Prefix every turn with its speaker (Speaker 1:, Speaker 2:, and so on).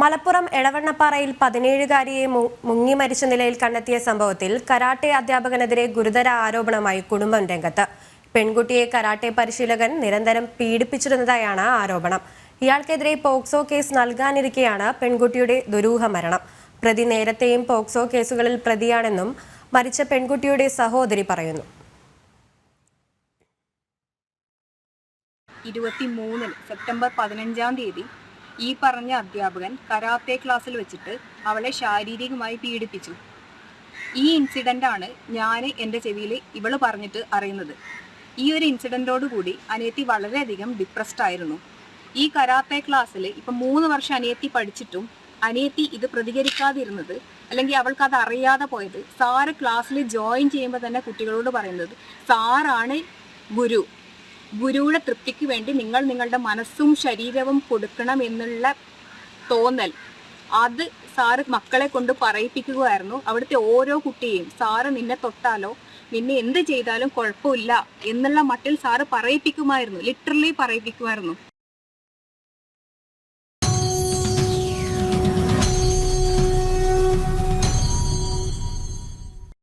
Speaker 1: മലപ്പുറം എടവണ്ണപ്പാറയിൽ പതിനേഴുകാരിയെ മുങ്ങി മരിച്ച നിലയിൽ കണ്ടെത്തിയ സംഭവത്തിൽ കരാട്ടെ അധ്യാപകനെതിരെ ഗുരുതര ആരോപണമായി കുടുംബം രംഗത്ത്. പെൺകുട്ടിയെ കരാട്ടെ പരിശീലകൻ നിരന്തരം പീഡിപ്പിച്ചിരുന്നതായാണ് ആരോപണം. ഇയാൾക്കെതിരെ പോക്സോ കേസ് നൽകാനിരിക്കെയാണ് പെൺകുട്ടിയുടെ ദുരൂഹ മരണം. പ്രതി നേരത്തെയും പോക്സോ കേസുകളിൽ പ്രതിയാണെന്നും മരിച്ച പെൺകുട്ടിയുടെ സഹോദരി പറയുന്നു.
Speaker 2: ഇരുപത്തി മൂന്നിന് സെപ്റ്റംബർ പതിനഞ്ചാം തീയതി ഈ പറഞ്ഞ അധ്യാപകൻ കരാത്തെ ക്ലാസ്സിൽ വെച്ചിട്ട് അവളെ ശാരീരികമായി പീഡിപ്പിച്ചു. ഈ ഇൻസിഡന്റ് ആണ് ഞാൻ എന്റെ ചെവിയിൽ ഇവൾ പറഞ്ഞിട്ട് അറിയുന്നത്. ഈ ഒരു ഇൻസിഡന്റോടുകൂടി അനിയത്തി വളരെയധികം ഡിപ്രസ്ഡ് ആയിരുന്നു. ഈ കരാത്തെ ക്ലാസ്സിൽ ഇപ്പം മൂന്ന് വർഷം അനിയത്തി പഠിച്ചിട്ടും അനിയത്തി ഇത് പ്രതികരിക്കാതിരുന്നത് അല്ലെങ്കിൽ അവൾക്ക് അത് അറിയാതെ പോയത് സാറ് ക്ലാസ്സിൽ ജോയിൻ ചെയ്യുമ്പോൾ തന്നെ കുട്ടികളോട് പറയുന്നത് സാറാണ് ഗുരു. ഗുരുവിടെ തൃപ്തിക്ക് വേണ്ടി നിങ്ങൾ നിങ്ങളുടെ മനസ്സും ശരീരവും കൊടുക്കണം എന്നുള്ള തോന്നൽ. അത് സാറ് മക്കളെ കൊണ്ട് പറയിപ്പിക്കുകയായിരുന്നു. അവിടുത്തെ ഓരോ കുട്ടിയെയും സാറ് നിന്നെ തൊട്ടാലോ? നിന്നെ എന്ത് ചെയ്താലും കുഴപ്പമില്ല എന്നുള്ള മട്ടിൽ സാറ് പറയിപ്പിക്കുമായിരുന്നു. ലിറ്ററലി പറയിപ്പിക്കുമായിരുന്നു.